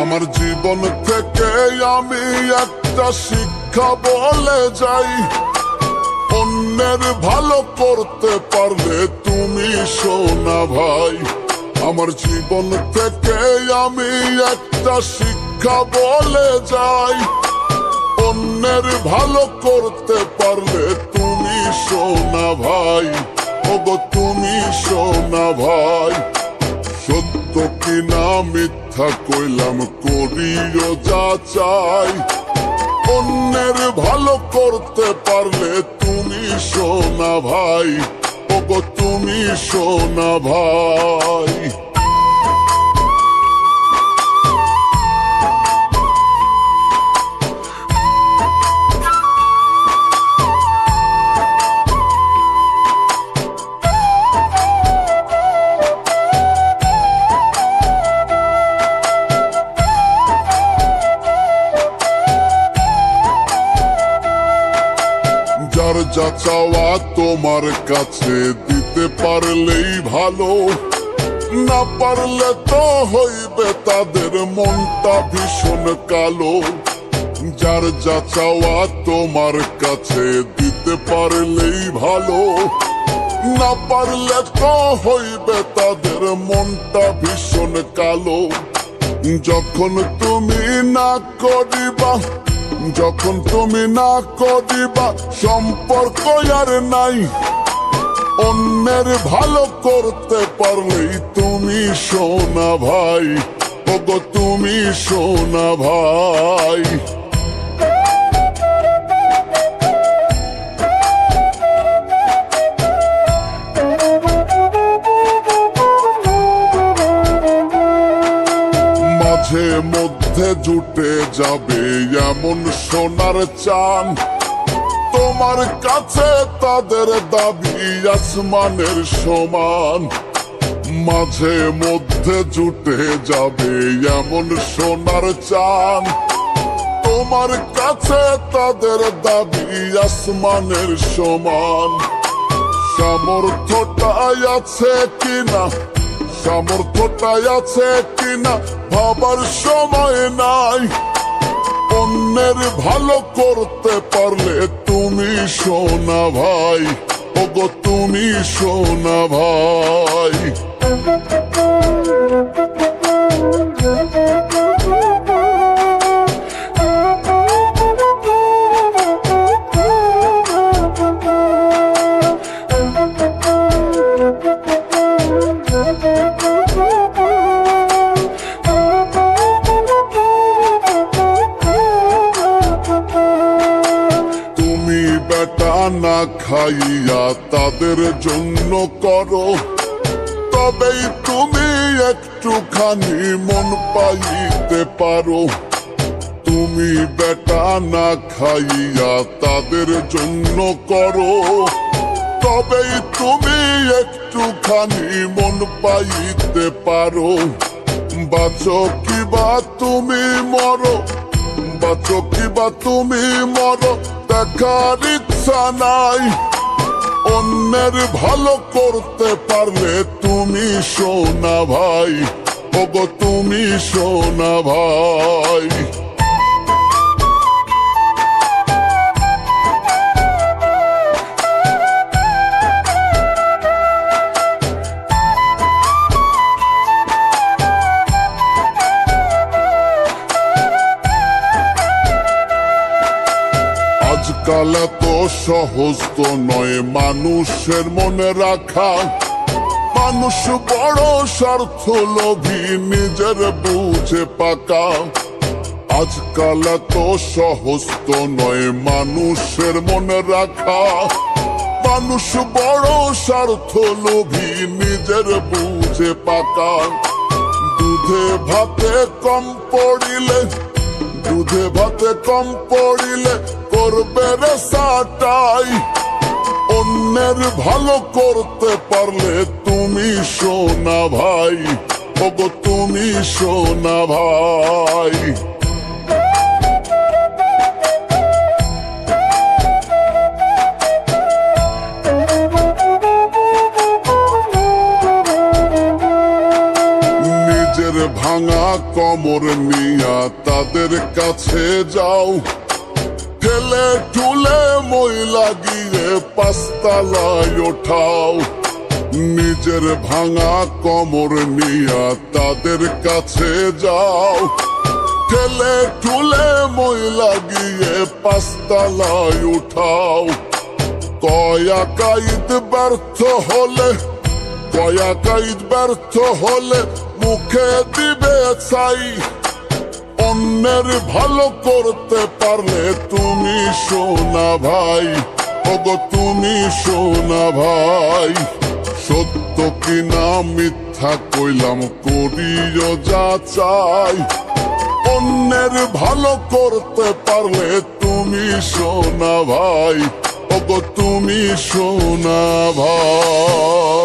আমার জীবন থেকে আমি একটা শিক্ষা বলে যাই। অন্যের ভালো করতে পারলে তুমি সোনা ভাই। আমার জীবন থেকে আমি একটা শিক্ষা বলে যাই। অন্যের ভালো করতে পারলে তুমি সোনা ভাই। ওগো, তুমি সোনা ভাই। সত্য কিনা মিথ্যা কইলাম, করিও যা চাই। অন্যের ভালো করতে পারলে তুমি সোনা ভাই। ওগো, তুমি সোনা ভাই। যা চাওয়া তোমার কাছে দিতে পারলেই ভালো। না পারলে তো হইবে তাদের মনটা ভীষণ কালো। যার যা চাওয়া তোমার কাছে দিতে পারলেই ভালো। না পারলে তো হইবে তাদের মনটা ভীষণ কালো। যখন তুমি না করিবা যখন তুমি না করিবা, সম্পর্ক আর নাই। অন্যের ভালো করতে পারলেই তুমি শোনা ভাই। ওগো, তুমি শোনা ভাই। জুটে যাবে এমন সোনার চান তোমার কাছে তাদের দাবি আসমানের সমান। মাঝে মধ্যে জুটে যাবে এমন সোনার চান তোমার কাছে তাদের দাবি আসমানের সমান। সামর্থ্যটাই আছে কিনা? সামর্থ্যটাই আছে কিনা ভাবার সময় নাই। অন্যের ভালো করতে পারলে তুমি সোনা ভাই, ওগো তুমি সোনা ভাই। খাইয়া তাদের জন্য করো। তবেই তুমি একটুখানি মন পাইতে পারো। তুমি বেটা না খাইয়া তাদের জন্য করো। তবেই তুমি একটুখানি মন পাইতে পারো। বাঁচো কিবা তুমি মরো। বাঁচো চকিবা তুমি মর, দেখার ইচ্ছা নাই। অন্যের ভালো করতে পারলে তুমি সোনা ভাই। ওগো, তুমি সোনা ভাই। আজকাল এত সহজ তো নয়, মানুষের মনে রাখা। মানুষ বড় স্বার্থ লোভী নিজের বুঝে পাকা। আজকাল এত সহজ তো নয়, মানুষের মনে রাখা। মানুষ বড় স্বার্থ লোভী নিজের বুঝে পাকা। দুধে ভাতে কম পড়িলে, দুধে ভাতে কম পড়িলে করবে অন্যের ভালো করতে পারলে তুমি সোনা ভাই। ওগো, তুমি সোনা ভাই। নিজের ভাঙা কমর নিয়া তাদের কাছে যাও। ঠেলে ঠুলে মই লাগিয়ে পাঁচতলায় ওঠাও। নিজের ভাঙা কমর নিয়া তাদের কাছে যাও। ঠেলে ঠুলে মই লাগিয়ে পাঁচতলায় উঠাও। কয়া কাইদ ব্যর্থ হলে, কয়া কাইদ ব্যর্থ হলে মুখে দিবে ছাই। অন্যের ভালো করতে পারলে তুমি সোনা ভাই। ওগো, তুমি সোনা ভাই। সত্য কিনা মিথ্যা কইলাম, করিও যা চাই। অন্যের ভালো করতে পারলে তুমি সোনা ভাই। ওগো, তুমি সোনা ভাই।